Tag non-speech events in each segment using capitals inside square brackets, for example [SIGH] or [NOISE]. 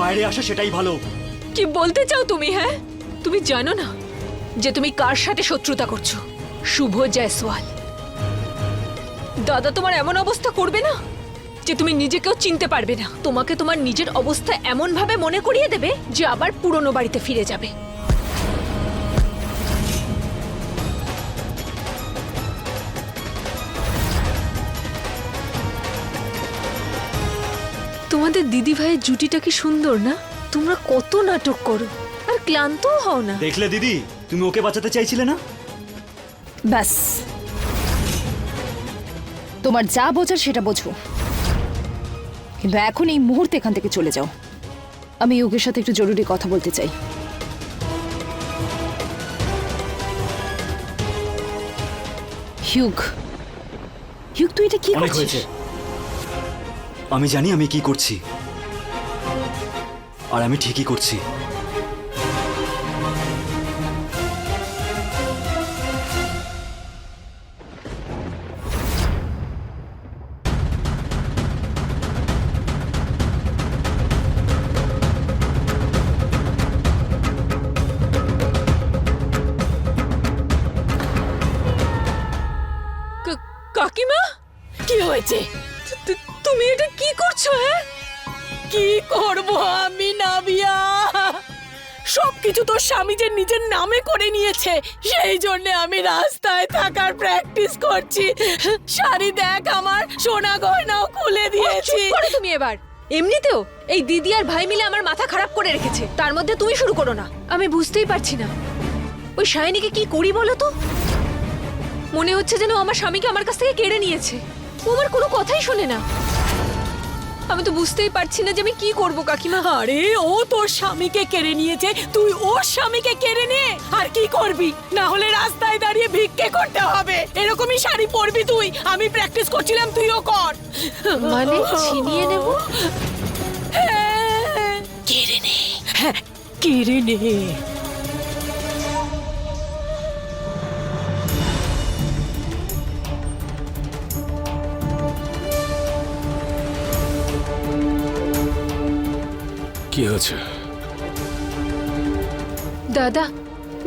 বাইরে আসা সেটাই ভালো। কি বলতে চাও তুমি হ্যাঁ? তুমি জানো না যে তুমি কার সাথে শত্রুতা করছ? শুভ জয়সওয়াল। দাদা তোমার এমন অবস্থা করবে না যে তুমি নিজেকেও চিনতে পারবে না। তোমাকে তোমার নিজের অবস্থা এমন ভাবে মনে করিয়ে দেবে যে আবার পুরনো বাড়িতে ফিরে যাবে। তোমাদের দিদি ভাইয়ের জুটিটা কি সুন্দর না? তোমরা কত নাটক করো। আর ক্লান্তও হও না। দেখলে দিদি তুমি ওকে বাঁচাতে চাইছিলে না? ব্যাস। তোমার যা বোঝার সেটা বোঝো। কিন্তু এখন এই মুহূর্তে এখান থেকে চলে যাও। আমি ইউগের সাথে একটু জরুরি কথা বলতে চাই। হিউগ হিউগ তুই এটা কি করছিস? আমি জানি আমি কি করছি। আর আমি ঠিকই করছি। কাকিমা? কি হয়েছে? সবকিছু তোর স্বামী যে নিজের নামে করে নিয়েছে সেই জন্য আমি রাস্তায় থাকার প্র্যাকটিস করছি। শাড়ি দেখ আমার সোনা গয়নাও খুলে দিয়েছি। করো তুমি এবার। এমনিতেও এই দিদি আর ভাই মিলে আমার মাথা খারাপ করে রেখেছে। তার মধ্যে তুমি শুরু করো না। আমি বুঝতেই পারছি না। ওই শাইনিকে কি করি বলো তো? মনে হচ্ছে যেন আমার স্বামীকে আমার কাছ থেকে কেড়ে নিয়েছে। ও আমার কোনো কথাই শোনে না। আমি তো বুঝতেই পারছি না যে আমি কি করব কাকিমা। আরে ও তোর স্বামীকে কেড়ে নিয়েছে। তুই ওর স্বামীকে কেড়ে নে। আর কি করবি? না হলে রাস্তায় দাঁড়িয়ে ভিক্ষে করতে হবে। এরকমই শাড়ি পরবি তুই। আমি প্র্যাকটিস করছিলাম তুইও কর। মানে ছিনিয়ে নেব? হ্যাঁ, কেড়ে নে। হ্যাঁ কেড়ে নে। কি হয়েছে? দাদা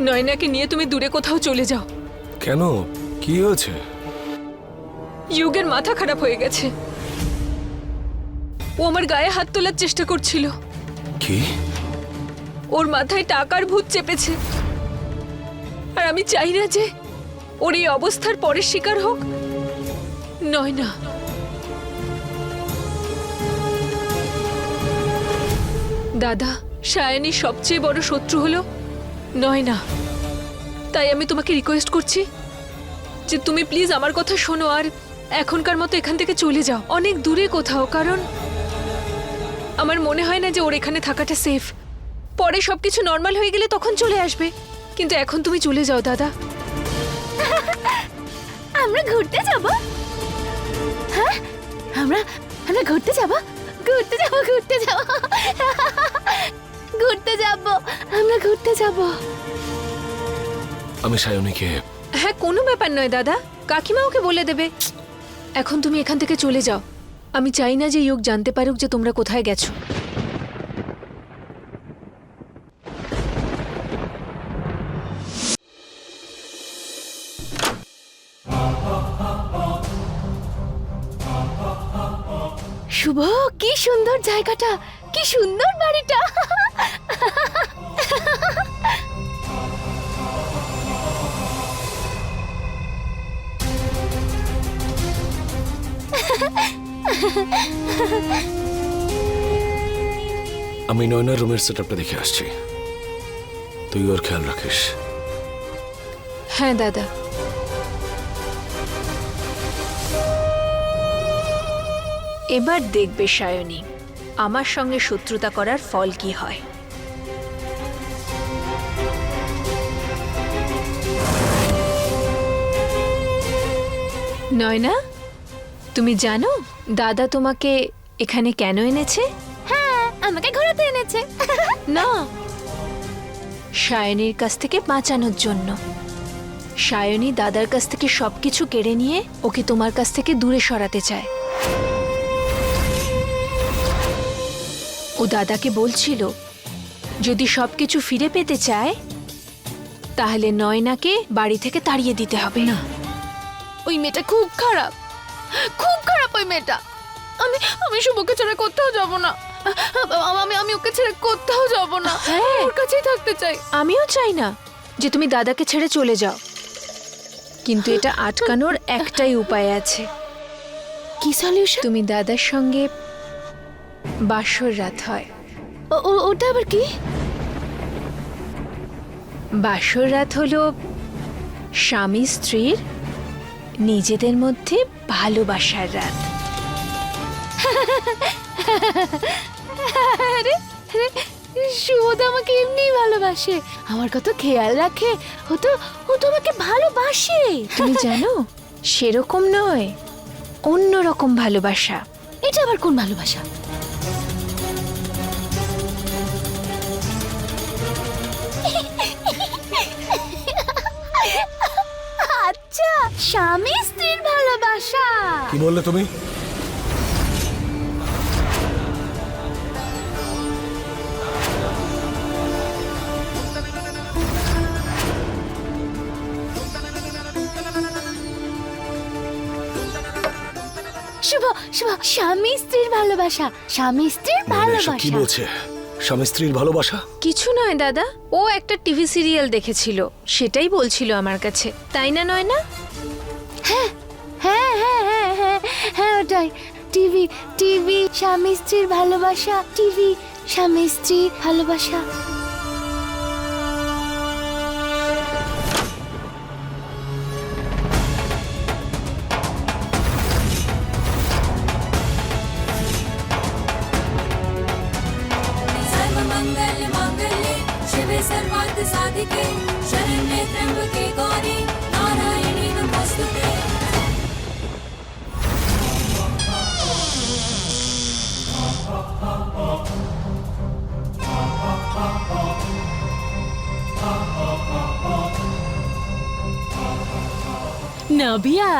নয়নাকে নিয়ে তুমি দূরে কোথাও চলে যাও। কেন? কি হয়েছে? ইউগের মাথা খারাপ হয়ে গেছে। ও আমার গায়ে হাত তোলার চেষ্টা করছিল। কি? ওর মাথায় টাকার ভূত চেপেছে। আর আমি চাই না যে ওর এই অবস্থার পরের শিকার হোক। নয় না দাদা সায়নীর সবচেয়ে বড় শত্রু হলো নয় না তাই আমি তোমাকে রিকোয়েস্ট করছি যে তুমি প্লিজ আমার কথা শোনো আর এখনকার মতো এখান থেকে চলে যাও। অনেক দূরে কোথাও, কারণ আমার মনে হয় না যে ওর এখানে থাকাটা সেফ পরে সবকিছু নর্মাল হয়ে গেলে তখন চলে আসবে। কিন্তু এখন তুমি চলে যাও, দাদা। আমরা ঘুরতে যাব? হ্যাঁ? আমরা আমরা ঘুরতে যাব? ঘুরতে যাব ঘুরতে যাব। ঘুরতে যাব আমরা ঘুরতে যাব। আমি সায়নীকে হ্যাঁ কোনো ব্যাপার নয় দাদা। কাকিমা ওকে বলে দেবে। এখন তুমি এখান থেকে চলে যাও। আমি চাই না যে ইয়োগ জানতে পারুক যে তোমরা কোথায় গেছো। শুভ কি সুন্দর জায়গাটা কি সুন্দর বাড়িটা। আমি নয়নার রুমের সেট আপটা দেখে আসছি। তুই ওর খেয়াল রাখিস। হ্যাঁ দাদা। এবার দেখবে সায়নী আমার সঙ্গে শত্রুতা করার ফল কি হয়। নয়না তুমি জানো দাদা তোমাকে এখানে কেন এনেছে? হ্যাঁ আমাকে ঘোরাতে এনেছে। [LAUGHS] না সায়নীর কাছ থেকে বাঁচানোর জন্য। সায়নী দাদার কাছ থেকে সবকিছু কেড়ে নিয়ে ওকে তোমার কাছ থেকে দূরে সরাতে চায়। ও দাদাকে বলছিল যদি সব কিছু ফিরে পেতে চায় তাহলে নয়নাকে বাড়ি থেকে তাড়িয়ে দিতে হবে। না। ওই মেয়েটা খুব খারাপ। খুব খারাপ ওই মেয়েটা। আমি আমি শুভকে ছেড়ে কোথাও যাব না। আমি আমি ওকে ছেড়ে কোথাও যাব না। হ্যাঁ। ওর কাছেই থাকতে চাই। আমিও চাই না যে তুমি দাদাকে ছেড়ে চলে যাও। কিন্তু এটা আটকানোর একটাই উপায় আছে। কি সলিউশন তুমি দাদার সঙ্গে বাসর রাত হয়। ওটা আবার কি? বাসর রাত হলো স্বামী স্ত্রীর নিজেদের মধ্যে ভালোবাসার রাত। তো আমাকে এমনিই ভালোবাসে। আমার কত খেয়াল রাখে। ও তো ও তো আমাকে ভালোবাসে। তুমি জানো সেরকম নয় অন্য রকম ভালোবাসা। এটা আবার কোন ভালোবাসা? স্বামী স্ত্রীর ভালোবাসা। কি বললে তুমি? শুভ শুভ স্বামী স্ত্রীর ভালোবাসা স্বামী স্ত্রীর এসব কি ভালোবাসা। বলছে? স্বামী স্ত্রীর ভালোবাসা? কিছু নয় দাদা। ও একটা টিভি সিরিয়াল দেখেছিল। সেটাই বলছিল আমার কাছে। তাই না নয় না? হ্যাঁ হ্যাঁ হ্যাঁ হ্যাঁ হ্যাঁ ওটাই। টিভি টিভি স্বামী স্ত্রীর ভালোবাসা। টিভি স্বামী স্ত্রীর ভালোবাসা। নাবিয়া?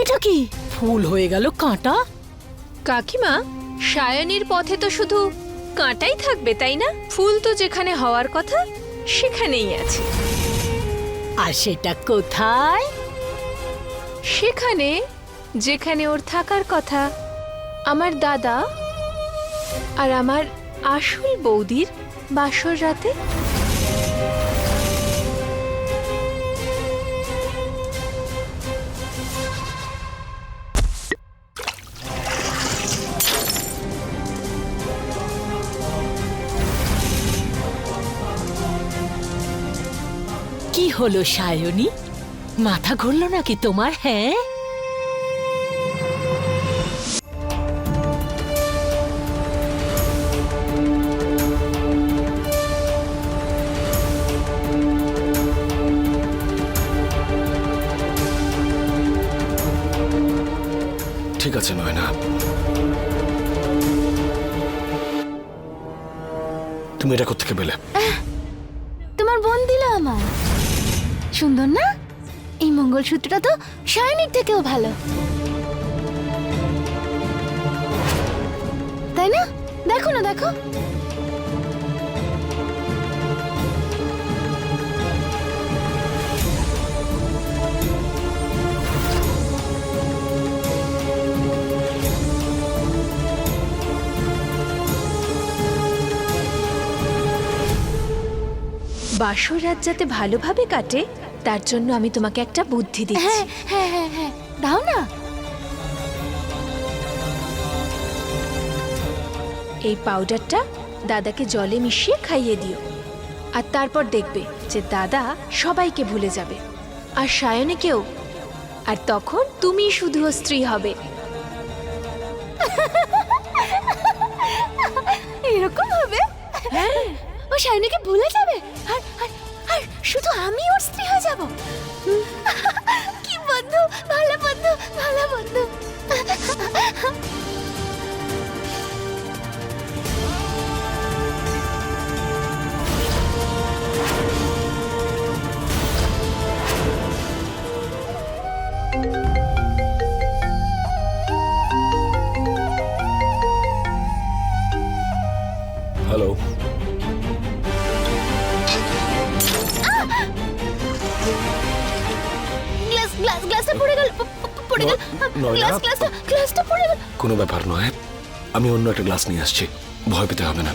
এটা কি ফুল হয়ে গেল কাঁটা? কাকিমা সায়নীর পথে তো শুধু কাঁটাই থাকবে তাই না? ফুল তো যেখানে হওয়ার কথা সেখানেই আছে। আর সেটা কোথায়? সেখানে যেখানে ওর থাকার কথা আমার দাদা আর আমার আসল বৌদির বাসর রাতে হলো সায়নী? মাথা ঘুরলো নাকি তোমার হ্যাঁ? ঠিক আছে নয় নয়না। তুমি এটা কোথেকে পেলে? তোমার বোন দিল আমার সুন্দর না? এই মঙ্গলসূত্রটা তো শায়নির থেকেও ভালো। তাই না? দেখো না, দেখো। বাসর রাত যাতে ভালোভাবে কাটে তার জন্য আমি তোমাকে একটা বুদ্ধি দিচ্ছি। হ্যাঁ হ্যাঁ হ্যাঁ হ্যাঁ। দাও না। এই পাউডারটা দাদাকে জলে মিশিয়ে খাইয়ে দিও। আর তারপর দেখবে যে দাদা সবাইকে ভুলে যাবে। আর সায়নীকেও আর তখন তুমি শুধু ওর স্ত্রী হবে। এরকম হবে? হ্যাঁ। ও শায়নিকে ভুলে যাবে? আর শুধু আমি ওর স্ত্রী হয়ে যাব? [LAUGHS] কি বন্ধু ভালো বন্ধু ভালো বন্ধু। [LAUGHS] গেল গ্লাস গ্লাসটা গ্লাসটা পড়ে গেল। কোনো ব্যাপার নয়। আমি অন্য একটা গ্লাস নিয়ে আসছি। ভয় পেতে হবে না।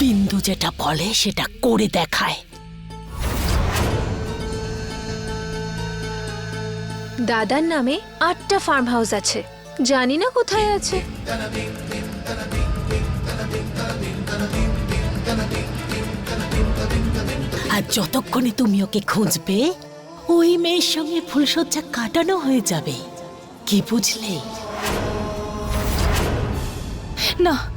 বিন্দু যেটা বলে সেটা করে দেখায়। দাদার নামে আটটা ফার্ম হাউস আছে। জানি না কোথায় আছে। আর যতক্ষণে তুমি ওকে খুঁজবে ওই মেয়ের সঙ্গে ফুলসজ্জা কাটানো হয়ে যাবে। কি বুঝলে? না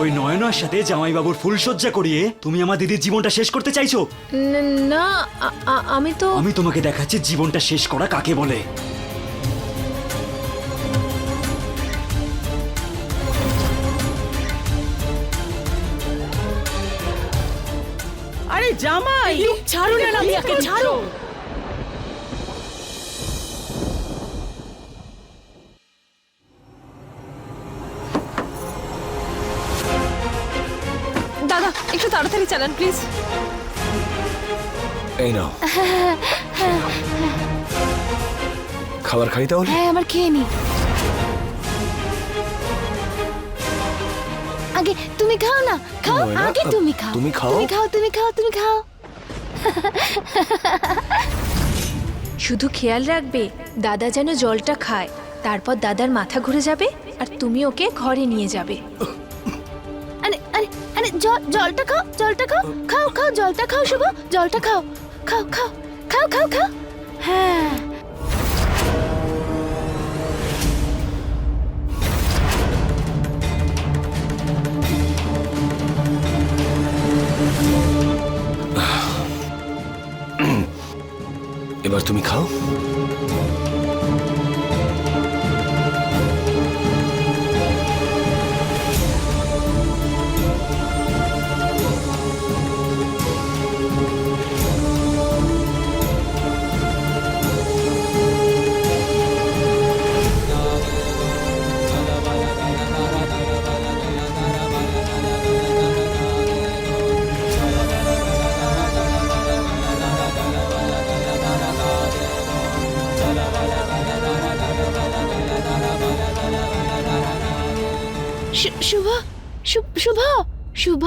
ওই নয়নার সাথে জামাইবাবুর ফুলসজ্জা করিয়ে তুমি আমার দিদির জীবনটা শেষ করতে চাইছো ন- না আ- আ- আমি তো আমি তোমাকে দেখাচ্ছি জীবনটা শেষ করা কাকে বলে আরে জামাই ছাড়ো না নামিয়াকে ছাড়ো চালান প্লিজ এই নাও। খাবার খাই তাহলে? হ্যাঁ আমার খেয়ে নি। আগে তুমি খাও না খাও আগে তুমি খাও। তুমি খাও। তুমি খাও তুমি খাও তুমি খাও। শুধু খেয়াল রাখবে দাদা যেন জলটা খায়। তারপর দাদার মাথা ঘুরে যাবে আর তুমি ওকে ঘরে নিয়ে যাবে। জলটা খাও জলটা খাও। খাও খাও, জলটা খাও, শুভ। জলটা খাও। খাও খাও খাও খাও খাও। হ্যাঁ। এবার তুমি খাও। শু- শুভ শু- শুভ শুভ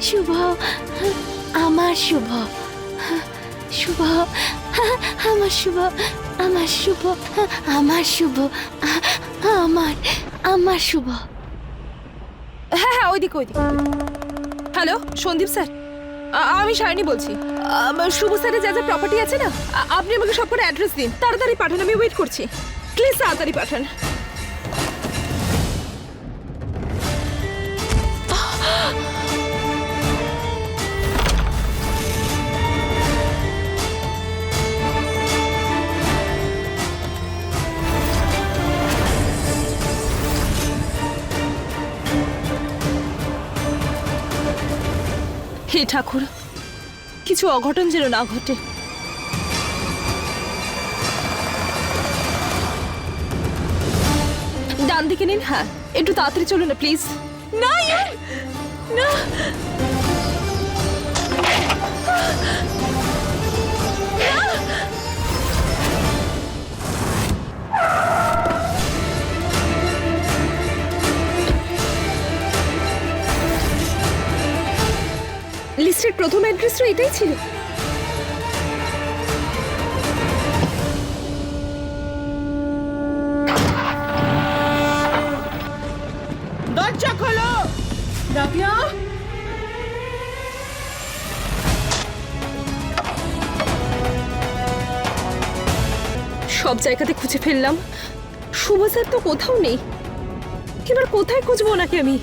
শুভ আমার শুভ শুভ আমার শুভ আমার শুভ আমার শুভ আমার আমার শুভ হ্যাঁ হ্যাঁ ওইদিকে ওইদিকে। হ্যালো সন্দীপ স্যার আ- আমি শায়নি বলছি। শুভ স্যারের যা যা প্রপার্টি আছে না আপনি আমাকে সব করে অ্যাড্রেস দিন। তাড়াতাড়ি পাঠান, আমি ওয়েট করছি। প্লিজ তাড়াতাড়ি পাঠান। হে ঠাকুর, কিছু অঘটন যেন না ঘটে। ডান দিকে নিন হ্যাঁ একটু তাড়াতাড়ি চলুন না, প্লিজ। না না লিস্টের প্রথম অ্যাড্রেস তো এটাই ছিল। দরজা খোলো। নাবিয়া সব জায়গাতে খুঁজে ফেললাম। শুভ স্যার তো কোথাও নেই। এবার কোথায় খুঁজবো ওনাকে আমি?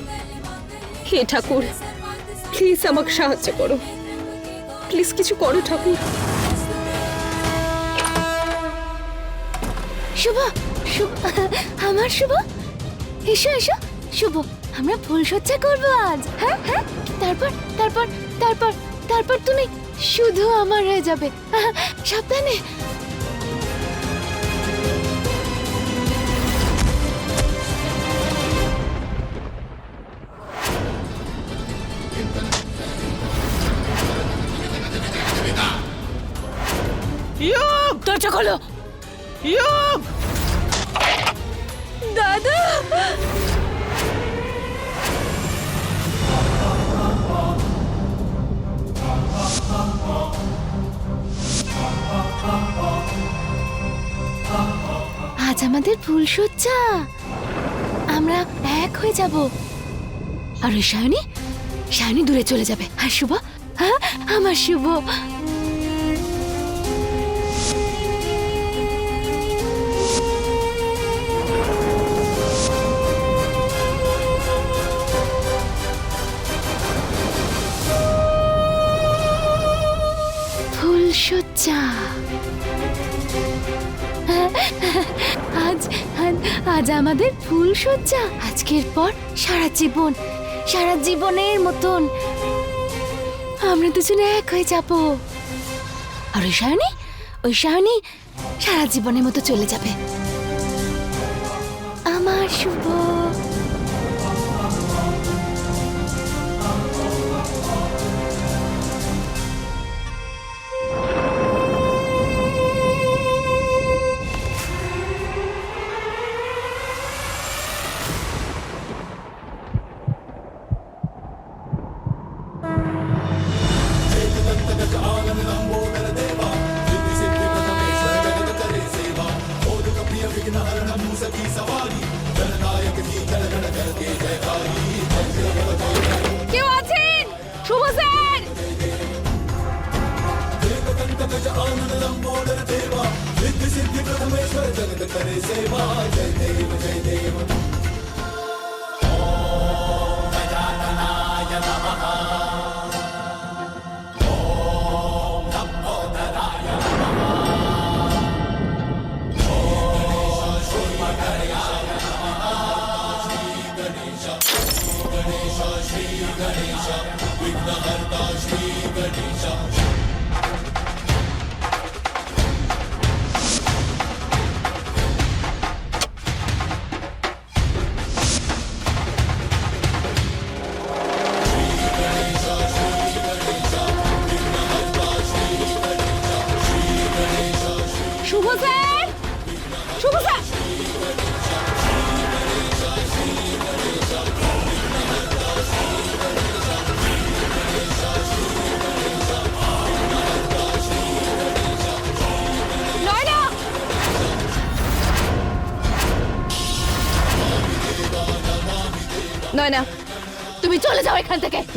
হে ঠাকুর প্লিজ আমাকে সাহায্য করো। প্লিজ কিছু করো, ঠাকুর। শুভ শুভ, আমার শুভ? এসো এসো। শুভ, আমরা ফুল সজ্জা করব আজ। হ্যাঁ হ্যাঁ। তারপর তারপর তারপর তারপর তুমি শুধু আমার হয়ে যাবে। সাবধানে। খোলো দাদা! আজ আমাদের ফুল সজ্জা আমরা এক হয়ে যাব। আর ওই সায়নী? সায়নী দূরে চলে যাবে। আর শুভ? হ্যাঁ? আমার শুভ। আজ- আমাদের ফুল সজ্জা আজকের পর সারা জীবন, সারা জীবনের মতন। আমরা দুজনে এক হয়ে যাব। আর ওই সায়নী ওই সায়নী সারা জীবনের মতো চলে যাবে। আমার শুভ जगत करे सेवा जय देव जय देव।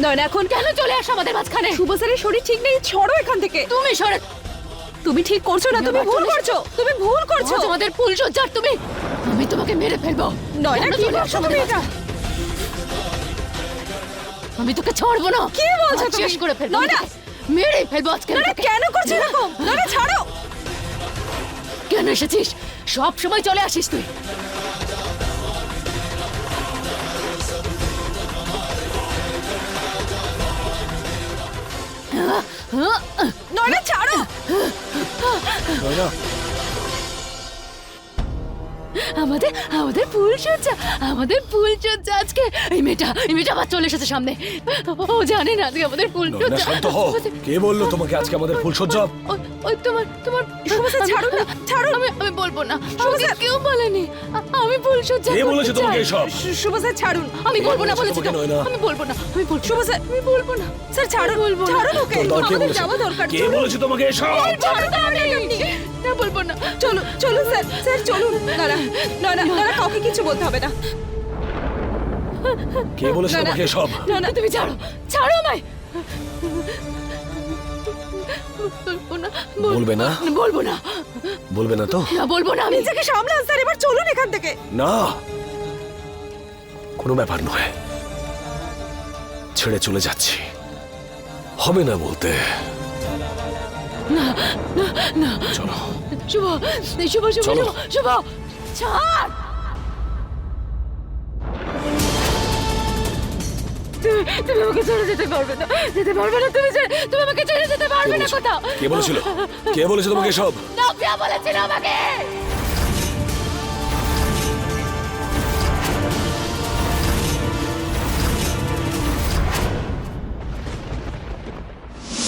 নয়না এখন কেন চলে আসো আমাদের মাঝখানে? শুভ স্যারের শরীর ঠিক নেই ছড়ো এখান থেকে। তুমি সরে তুমি ঠিক করছ না তুমি ভুল করছ। তুমি ভুল করছ। আজ আমাদের ফুল সজ্জার তুমি। আমি তোমাকে মেরে ফেলব। নয়না কি চলে করছ তুমি এটা? আমি তোকে ছাড়বো না। কি বলছো তুমি? শেষ করে ফেলব। নয়না! মেরে ফেলব আজকে নয়না কেন করছ এরকম? নয়না ছাড়ো! কেন এসেছিস? সব সময় চলে আসিস তুই। নয়না ছাড়ো আমাদের আমাদের ফুল সজ্জা আমাদের ফুল সজ্জা আজকে। এই মেয়েটা এই মেয়েটা আবার চলে এসেছে সামনে। ও জানে না আজকে আমাদের ফুল সজ্জা। শান্ত হও। কে বলল তোমাকে আজকে আমাদের ফুলসজ্জা ওই- ওই তোমার তোমার ছাড়ুন না ছাড়ুন আমি আমি বলব না। কেউ বলেনি। আমি ফুল সজ্জা কে বলেছে তোমাকে। এসব? স্যার ছাড়ুন। আমি বলব না বলেছে তো। আমি বলব না আমি বলব শুভ স্যার আমি বলব না। স্যার ছাড়ুন। বলব না। ছাড়ুন ওকে। কে আমাদের বলেছে। যাওয়া দরকার। কে। বলেছে তোমাকে এসব? ছাড়ো না আমি না বলব না। চলুন চলুন স্যার। স্যার চলুন না না না না না কাউকে কিছু বলতে হবে না। কে বলেছে না, না। তোমাকে এসব? না না তুমি ছাড়ো ছাড়ো আমায়। বলব না? বলব না? বলবে না। তো? না বলব না আমি নিজেকে সামলান স্যার এবার চলুন এখান থেকে। না। কোনো ব্যাপার নয়। ছেড়ে চলে যাচ্ছি। হবে না বলতে। চলো। শুভ শুভ শুভ। শুভ শুভ। ছাড় তুমি তুমি আমাকে ছেড়ে যেতে পারবে না যেতে পারবে না তুমি ছেড়ে তুমি আমাকে ছেড়ে যেতে পারবে না? কোথাও কে বলেছিল কে বলেছে তোমাকে এসব নাভিয়া বলেছিল আমাকে